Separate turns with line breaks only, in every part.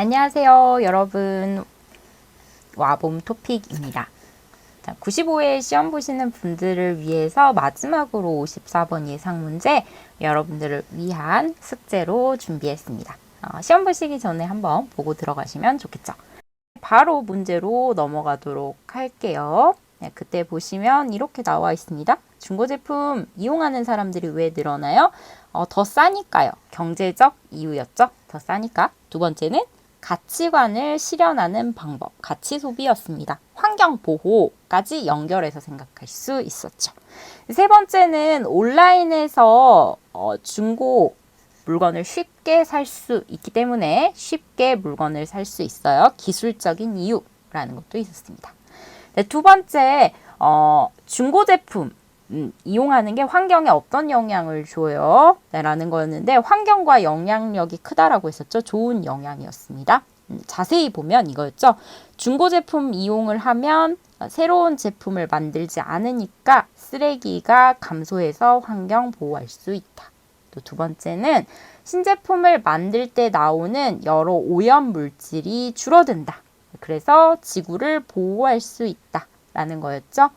안녕하세요, 여러분. 와봄 토픽입니다. 자, 95회 시험 보시는 분들을 위해서 마지막으로 54번 예상 문제 여러분들을 위한 숙제로 준비했습니다. 어, 시험 보시기 전에 한번 보고 들어가시면 좋겠죠. 바로 문제로 넘어가도록 할게요. 네, 그때 보시면 이렇게 나와 있습니다. 중고 제품 이용하는 사람들이 왜 늘어나요? 어, 더 싸니까요. 경제적 이유였죠. 더 싸니까. 두 번째는 가치관을 실현하는 방법, 가치 소비였습니다. 환경 보호까지 연결해서 생각할 수 있었죠. 세 번째는 온라인에서 어, 중고 물건을 쉽게 살 수 있기 때문에 쉽게 물건을 살 수 있어요. 기술적인 이유라는 것도 있었습니다. 네, 두 번째, 어, 중고 제품 음, 이용하는 게 환경에 어떤 영향을 줘요? 네, 라는 거였는데 환경과 영향력이 크다라고 했었죠. 좋은 영향이었습니다. 음, 자세히 보면 이거였죠. 중고 제품 이용을 하면 새로운 제품을 만들지 않으니까 쓰레기가 감소해서 환경 보호할 수 있다. 또 두 번째는 신제품을 만들 때 나오는 여러 오염 물질이 줄어든다. 그래서 지구를 보호할 수 있다 라는 거였죠.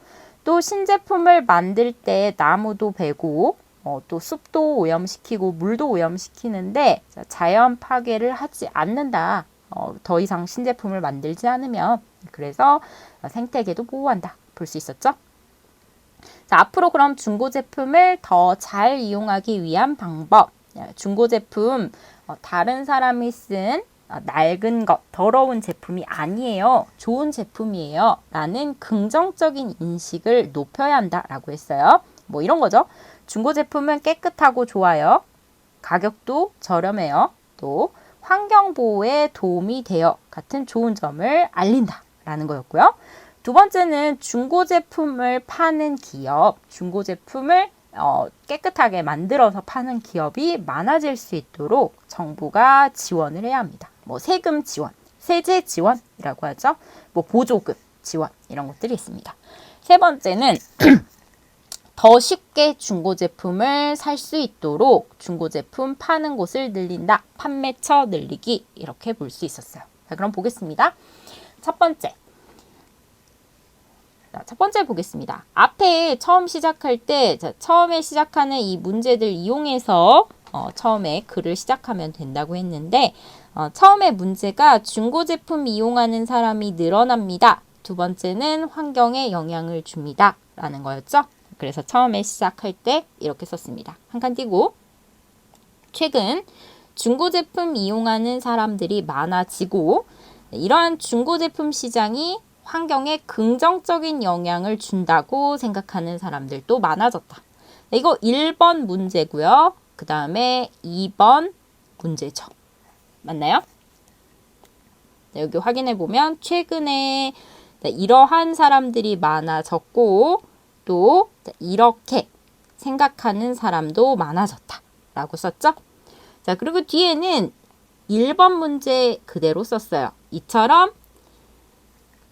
또 신제품을 만들 때 나무도 베고 어, 또 숲도 오염시키고 물도 오염시키는데 자연 파괴를 하지 않는다. 어, 더 이상 신제품을 만들지 않으면 그래서 생태계도 보호한다. 볼 수 있었죠? 자, 앞으로 그럼 중고 제품을 더 잘 이용하기 위한 방법. 중고 제품 어, 다른 사람이 쓴 어, 낡은 것, 더러운 제품이 아니에요. 좋은 제품이에요. 라는 긍정적인 인식을 높여야 한다라고 했어요. 뭐 이런 거죠. 중고 제품은 깨끗하고 좋아요. 가격도 저렴해요. 또 환경 보호에 도움이 되어 같은 좋은 점을 알린다라는 거였고요. 두 번째는 중고 제품을 파는 기업, 중고 제품을 어, 깨끗하게 만들어서 파는 기업이 많아질 수 있도록 정부가 지원을 해야 합니다. 뭐 세금 지원, 세제 지원이라고 하죠. 뭐 보조금 지원 이런 것들이 있습니다. 세 번째는 더 쉽게 중고 제품을 살 수 있도록 중고 제품 파는 곳을 늘린다. 판매처 늘리기 이렇게 볼 수 있었어요. 자, 그럼 보겠습니다. 첫 번째. 자, 첫 번째 보겠습니다. 앞에 처음 시작할 때 자, 처음에 시작하는 이 문제들 이용해서 어, 처음에 글을 시작하면 된다고 했는데 어, 처음에 문제가 중고 제품 이용하는 사람이 늘어납니다. 두 번째는 환경에 영향을 줍니다. 라는 거였죠. 그래서 처음에 시작할 때 이렇게 썼습니다. 한 칸 띄고 최근 중고 제품 이용하는 사람들이 많아지고 이러한 중고 제품 시장이 환경에 긍정적인 영향을 준다고 생각하는 사람들도 많아졌다. 이거 1번 문제고요. 그 다음에 2번 문제죠. 맞나요? 여기 확인해 보면 최근에 이러한 사람들이 많아졌고 또 이렇게 생각하는 사람도 많아졌다. 라고 썼죠? 자, 그리고 뒤에는 1번 문제 그대로 썼어요. 이처럼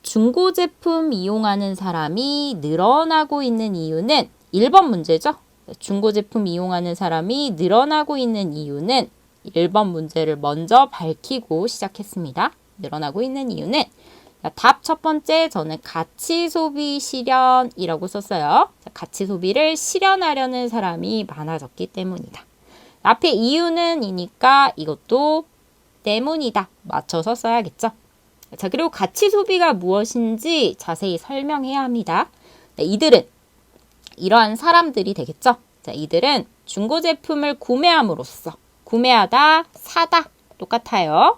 중고 제품 이용하는 사람이 늘어나고 있는 이유는 1번 문제죠. 중고 제품 이용하는 사람이 늘어나고 있는 이유는 1번 문제를 먼저 밝히고 시작했습니다. 늘어나고 있는 이유는 답 첫 번째 저는 가치 소비 실현이라고 썼어요. 가치 소비를 실현하려는 사람이 많아졌기 때문이다. 앞에 이유는 이니까 이것도 때문이다. 맞춰서 써야겠죠. 자, 그리고 가치 소비가 무엇인지 자세히 설명해야 합니다. 네, 이들은 이러한 사람들이 되겠죠. 자, 이들은 중고 제품을 구매함으로써 구매하다, 사다 똑같아요.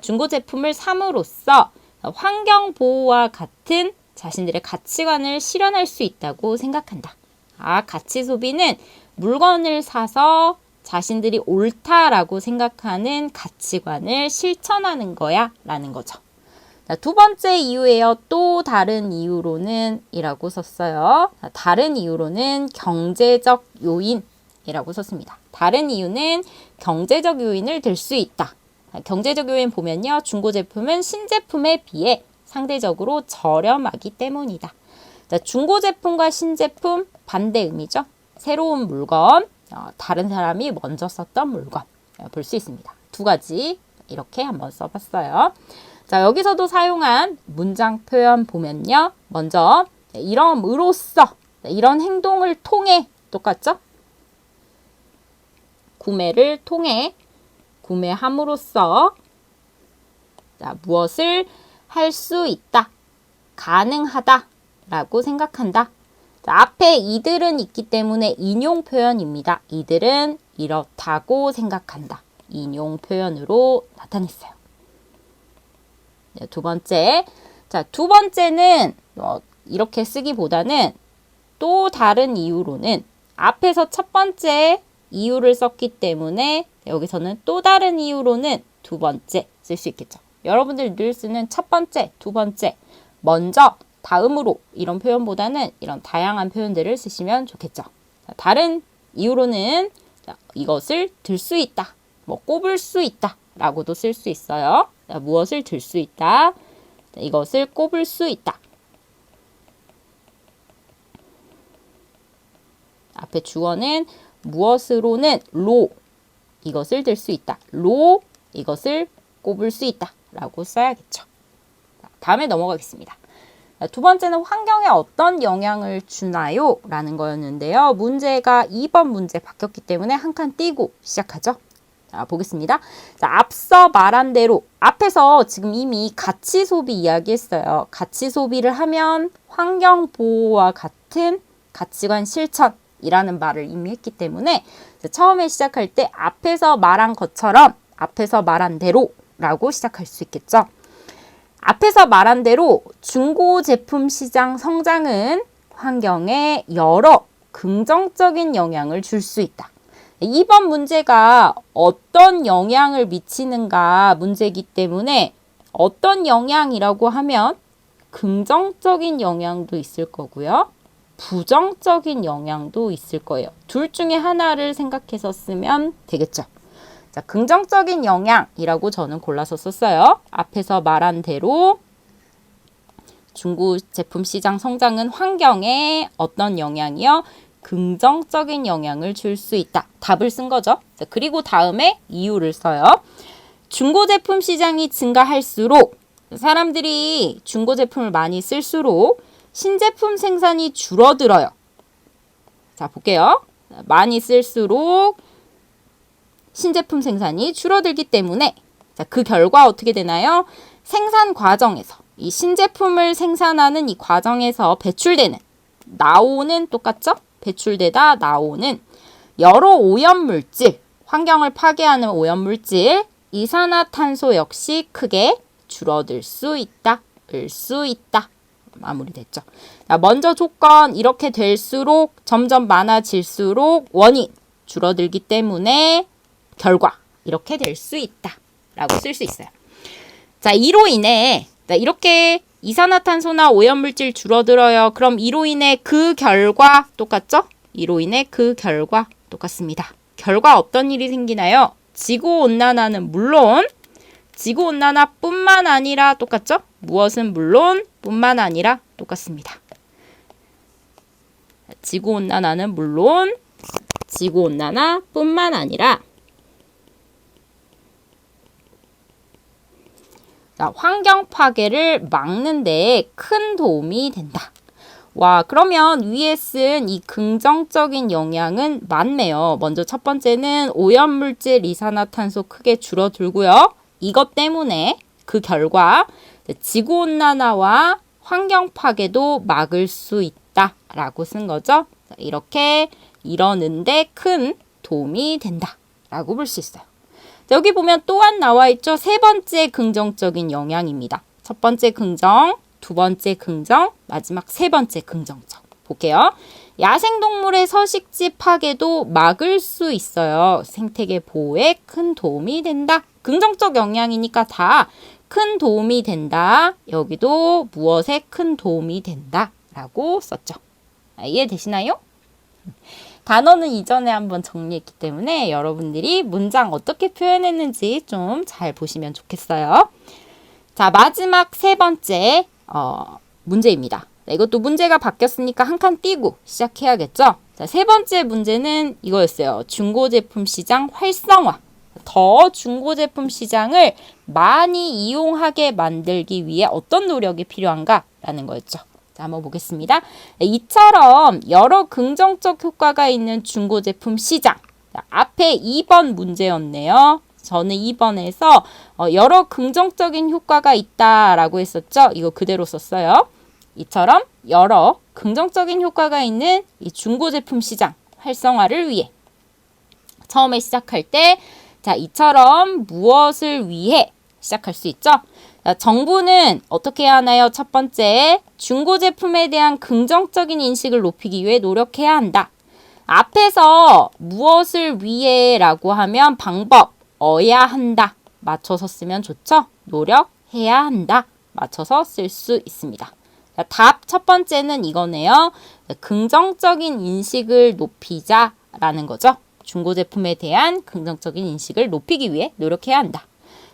중고 제품을 삼으로써 환경 보호와 같은 자신들의 가치관을 실현할 수 있다고 생각한다. 아, 가치 소비는 물건을 사서 자신들이 옳다라고 생각하는 가치관을 실천하는 거야 라는 거죠. 자, 두 번째 이유예요. 또 다른 이유로는 이라고 썼어요. 자, 다른 이유로는 경제적 요인이라고 썼습니다. 다른 이유는 경제적 요인을 들 수 있다. 경제적 요인 보면요. 중고 제품은 신제품에 비해 상대적으로 저렴하기 때문이다. 자, 중고 제품과 신제품 반대 의미죠. 새로운 물건, 어, 다른 사람이 먼저 썼던 물건 어, 볼수 있습니다. 두 가지 이렇게 한번 써봤어요. 자, 여기서도 사용한 문장 표현 보면요. 먼저 이럼으로써 이런 행동을 통해 똑같죠? 구매를 통해 구매함으로써 자, 무엇을 할 수 있다. 가능하다. 라고 생각한다. 자, 앞에 이들은 있기 때문에 인용 표현입니다. 이들은 이렇다고 생각한다. 인용 표현으로 나타냈어요. 네, 두 번째. 자, 두 번째는 어, 이렇게 쓰기보다는 또 다른 이유로는 앞에서 첫 번째 이유를 썼기 때문에 여기서는 또 다른 이유로는 두 번째 쓸 수 있겠죠. 여러분들 늘 쓰는 첫 번째, 두 번째, 먼저, 다음으로 이런 표현보다는 이런 다양한 표현들을 쓰시면 좋겠죠. 자, 다른 이유로는 자, 이것을 들 수 있다, 뭐 꼽을 수 있다 라고도 쓸 수 있어요. 자, 무엇을 들 수 있다, 자, 이것을 꼽을 수 있다. 앞에 주어는 무엇으로는 로 이것을 들 수 있다. 로 이것을 꼽을 수 있다. 라고 써야겠죠. 자, 다음에 넘어가겠습니다. 자, 두 번째는 환경에 어떤 영향을 주나요? 라는 거였는데요. 문제가 2번 문제 바뀌었기 때문에 한 칸 띄고 시작하죠. 자, 보겠습니다. 자, 앞서 말한 대로 앞에서 지금 이미 가치 소비 이야기했어요. 가치 소비를 하면 환경 보호와 같은 가치관 실천 이라는 말을 이미 했기 때문에 처음에 시작할 때 앞에서 말한 것처럼 앞에서 말한 대로 라고 시작할 수 있겠죠. 앞에서 말한 대로 중고 제품 시장 성장은 환경에 여러 긍정적인 영향을 줄 수 있다. 이번 문제가 어떤 영향을 미치는가 문제이기 때문에 어떤 영향이라고 하면 긍정적인 영향도 있을 거고요. 부정적인 영향도 있을 거예요. 둘 중에 하나를 생각해서 쓰면 되겠죠. 자, 긍정적인 영향이라고 저는 골라서 썼어요. 앞에서 말한 대로 중고 제품 시장 성장은 환경에 어떤 영향이요? 긍정적인 영향을 줄 수 있다. 답을 쓴 거죠. 자, 그리고 다음에 이유를 써요. 중고 제품 시장이 증가할수록 사람들이 중고 제품을 많이 쓸수록 신제품 생산이 줄어들어요. 자, 볼게요. 많이 쓸수록 신제품 생산이 줄어들기 때문에 자, 그 결과 어떻게 되나요? 생산 과정에서 이 신제품을 생산하는 이 과정에서 배출되는 나오는 똑같죠? 배출되다 나오는 여러 오염 물질, 환경을 파괴하는 오염 물질, 이산화탄소 역시 크게 줄어들 수 있다, 을 수 있다. 마무리됐죠. 자, 먼저 조건 이렇게 될수록 점점 많아질수록 원인 줄어들기 때문에 결과 이렇게 될 수 있다. 라고 쓸 수 있어요. 자, 이로 인해 자, 이렇게 이산화탄소나 오염물질 줄어들어요. 그럼 이로 인해 그 결과 똑같죠? 이로 인해 그 결과 똑같습니다. 결과 어떤 일이 생기나요? 지구 온난화는 물론 지구 온난화뿐만 아니라 똑같죠? 무엇은 물론 뿐만 아니라 똑같습니다. 지구 온난화는 물론 지구 온난화뿐만 아니라 자, 환경 파괴를 막는 데큰 도움이 된다. 와, 그러면 위에 쓴 이 긍정적인 영향은 많네요. 먼저 첫 번째는 오염물질 이산화탄소 크게 줄어들고요. 이것 때문에 그 결과 지구온난화와 환경 파괴도 막을 수 있다라고 쓴 거죠. 이렇게 이러는데 큰 도움이 된다라고 볼 수 있어요. 여기 보면 또한 나와 있죠. 세 번째 긍정적인 영향입니다. 첫 번째 긍정, 두 번째 긍정, 마지막 세 번째 긍정적. 볼게요. 야생동물의 서식지 파괴도 막을 수 있어요. 생태계 보호에 큰 도움이 된다. 긍정적 영향이니까 다 큰 도움이 된다. 여기도 무엇에 큰 도움이 된다. 라고 썼죠. 아, 이해되시나요? 단어는 이전에 한번 정리했기 때문에 여러분들이 문장 어떻게 표현했는지 좀 잘 보시면 좋겠어요. 자, 마지막 세 번째 어, 문제입니다. 자, 이것도 문제가 바뀌었으니까 한 칸 띄고 시작해야겠죠? 자, 세 번째 문제는 이거였어요. 중고 제품 시장 활성화. 더 중고 제품 시장을 많이 이용하게 만들기 위해 어떤 노력이 필요한가라는 거였죠. 자, 한번 보겠습니다. 네, 이처럼 여러 긍정적 효과가 있는 중고 제품 시장. 자, 앞에 2번 문제였네요. 저는 2번에서 어, 여러 긍정적인 효과가 있다라고 했었죠. 이거 그대로 썼어요. 이처럼 여러 긍정적인 효과가 있는 이 중고 제품 시장 활성화를 위해 처음에 시작할 때 자, 이처럼 무엇을 위해 시작할 수 있죠? 자, 정부는 어떻게 해야 하나요? 첫 번째, 중고 제품에 대한 긍정적인 인식을 높이기 위해 노력해야 한다. 앞에서 무엇을 위해라고 하면 방법, 어야 한다. 맞춰서 쓰면 좋죠? 노력해야 한다. 맞춰서 쓸 수 있습니다. 답첫 번째는 이거네요. 긍정적인 인식을 높이자라는 거죠. 중고 제품에 대한 긍정적인 인식을 높이기 위해 노력해야 한다.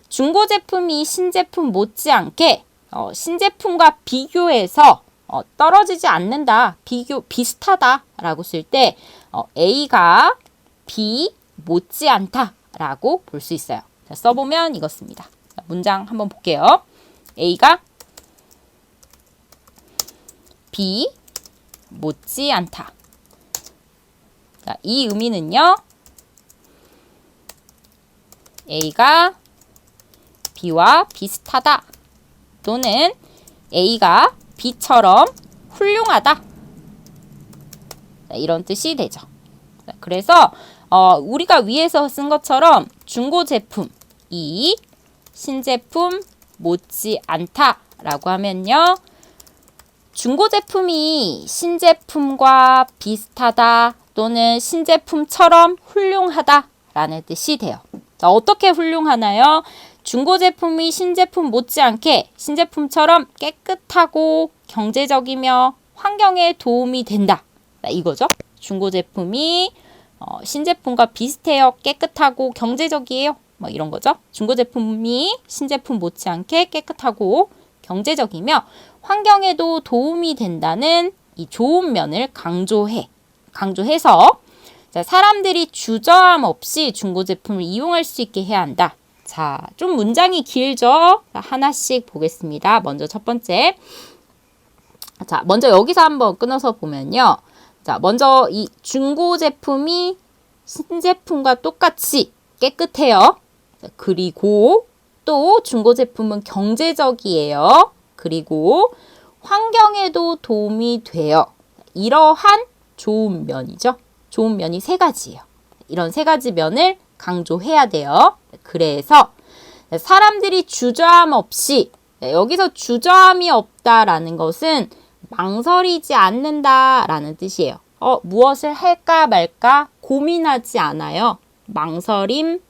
중고 제품이 신제품 못지않게 어, 신제품과 비교해서 어, 떨어지지 않는다, 비교 비슷하다라고 쓸 때 어, A가 B 못지않다라고 볼 수 있어요. 자, 써보면 이것입니다. 자, 문장 한번 볼게요. A가 B 못지않다. 자, 이 의미는요. A가 B와 비슷하다. 또는 A가 B처럼 훌륭하다. 자, 이런 뜻이 되죠. 자, 그래서 어, 우리가 위에서 쓴 것처럼 중고 제품이 신제품 못지 않다라고 하면요. 중고 제품이 신제품과 비슷하다 또는 신제품처럼 훌륭하다라는 뜻이 돼요. 자, 어떻게 훌륭하나요? 중고 제품이 신제품 못지않게 신제품처럼 깨끗하고 경제적이며 환경에 도움이 된다. 자, 이거죠. 중고 제품이 어, 신제품과 비슷해요. 깨끗하고 경제적이에요. 뭐 이런 거죠. 중고 제품이 신제품 못지않게 깨끗하고 경제적이며 환경에도 도움이 된다는 이 좋은 면을 강조해 강조해서 자, 사람들이 주저함 없이 중고 제품을 이용할 수 있게 해야 한다. 자, 좀 문장이 길죠? 하나씩 보겠습니다. 먼저 첫 번째. 자, 먼저 여기서 한번 끊어서 보면요. 자, 먼저 이 중고 제품이 신제품과 똑같이 깨끗해요. 자, 그리고 또 중고 제품은 경제적이에요. 그리고 환경에도 도움이 돼요. 이러한 좋은 면이죠. 좋은 면이 세 가지예요. 이런 세 가지 면을 강조해야 돼요. 그래서 사람들이 주저함 없이 여기서 주저함이 없다라는 것은 망설이지 않는다라는 뜻이에요. 어, 무엇을 할까 말까 고민하지 않아요. 망설임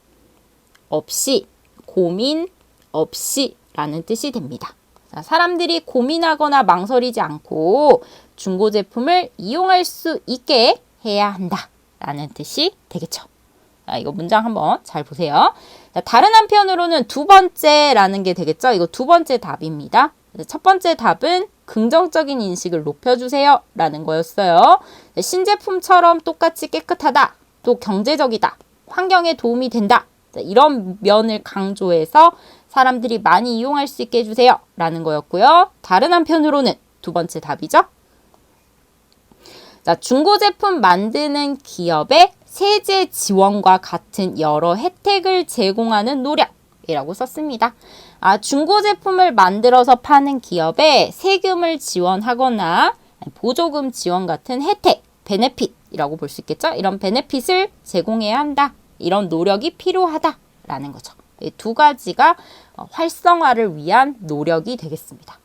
없이 고민 없이 라는 뜻이 됩니다. 자, 사람들이 고민하거나 망설이지 않고 중고 제품을 이용할 수 있게 해야 한다 라는 뜻이 되겠죠. 자, 이거 문장 한번 잘 보세요. 자, 다른 한편으로는 두 번째라는 게 되겠죠. 이거 두 번째 답입니다. 첫 번째 답은 긍정적인 인식을 높여주세요. 라는 거였어요. 신제품처럼 똑같이 깨끗하다. 또 경제적이다. 환경에 도움이 된다. 이런 면을 강조해서 사람들이 많이 이용할 수 있게 해주세요. 라는 거였고요. 다른 한편으로는 두 번째 답이죠. 자, 중고 제품 만드는 기업의 세제 지원과 같은 여러 혜택을 제공하는 노력이라고 썼습니다. 아, 중고 제품을 만들어서 파는 기업에 세금을 지원하거나 보조금 지원 같은 혜택, 베네핏이라고 볼 수 있겠죠? 이런 베네핏을 제공해야 한다. 이런 노력이 필요하다라는 거죠. 이두 가지가 활성화를 위한 노력이 되겠습니다.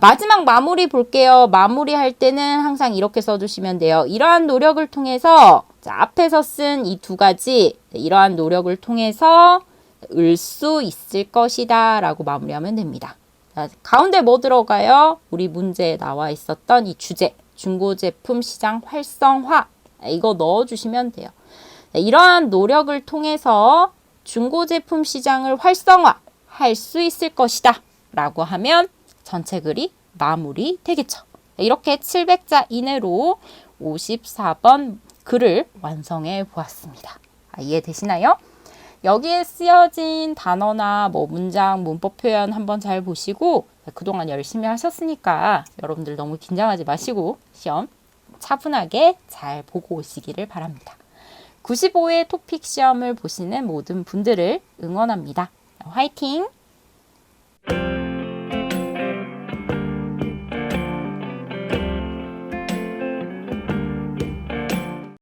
마지막 마무리 볼게요. 마무리할 때는 항상 이렇게 써주시면 돼요. 이러한 노력을 통해서 자, 앞에서 쓴 이 두 가지 이러한 노력을 통해서 을 수 있을 것이다 라고 마무리하면 됩니다. 자, 가운데 뭐 들어가요? 우리 문제에 나와 있었던 이 주제 중고제품 시장 활성화 이거 넣어주시면 돼요. 자, 이러한 노력을 통해서 중고제품 시장을 활성화 할 수 있을 것이다 라고 하면 전체 글이 마무리 되겠죠. 이렇게 700자 이내로 54번 글을 완성해 보았습니다. 아, 이해되시나요? 여기에 쓰여진 단어나 뭐 문장, 문법 표현 한번 잘 보시고 그동안 열심히 하셨으니까 여러분들 너무 긴장하지 마시고 시험 차분하게 잘 보고 오시기를 바랍니다. 95회 토픽 시험을 보시는 모든 분들을 응원합니다. 화이팅!